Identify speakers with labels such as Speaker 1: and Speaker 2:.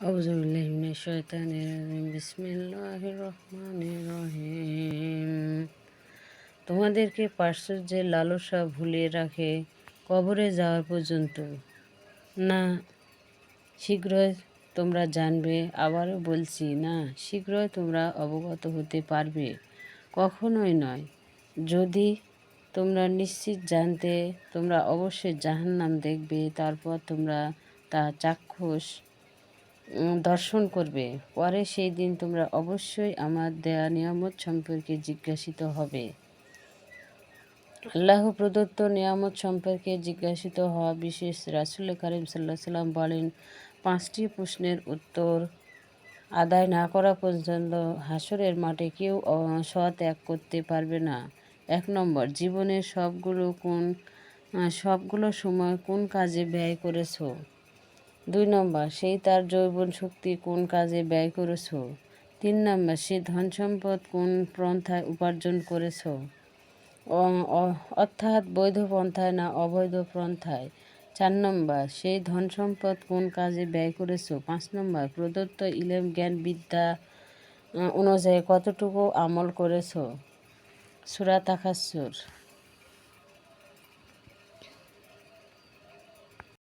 Speaker 1: أعوذ بالله من الشيطان الرجيم بسم الله الرحمن الرحيم তোমাদেরকে পার্শ্বর্যের লালসা ভুলিয়ে রাখে কবরে যাওয়ার পর্যন্ত না শীঘ্রই তোমরা জানবে আবারও বলছি না শীঘ্রই তোমরা অবগত হতে পারবে কখনোই নয় যদি তোমরা নিশ্চিত জানতে তোমরা অবশ্যই জাহান্নাম দেখবে তারপর তোমরা তা চাক্ষুষ উম, দর্শন করবে। পরে সেই দিন তোমরা অবশ্যই আমার দেয়া নিয়ামত সম্পর্কে জিজ্ঞাসিত হবে। আল্লাহ প্রদত্ত নিয়ামত সম্পর্কে জিজ্ঞাসিত হওয়া বিশেষ রাসুল করিম সাল্লাহ সাল্লাম বলেন, পাঁচটি প্রশ্নের উত্তর আদায় না করা পর্যন্ত হাসরের মাঠে কেউ স্বত্যাগ করতে পারবে না। এক নম্বর, জীবনের সবগুলো কোন সবগুলো সময় কোন কাজে ব্যয় করেছ? দুই নম্বর সেই তার যৌবন শক্তি কোন কাজে ব্যয় করেছ? তিন নম্বর, সে ধন সম্পদ কোন পন্থায় উপার্জন করেছ? অর্থাৎ বৈধ পন্থায় না অবৈধ পন্থায়? চার নম্বর সেই ধন সম্পদ কোন কাজে ব্যয় করেছ? পাঁচ নম্বর, প্রদত্ত ইলেম, জ্ঞান, বিদ্যা অনুযায়ী কতটুকু আমল করেছ? সুরা তাকাসুর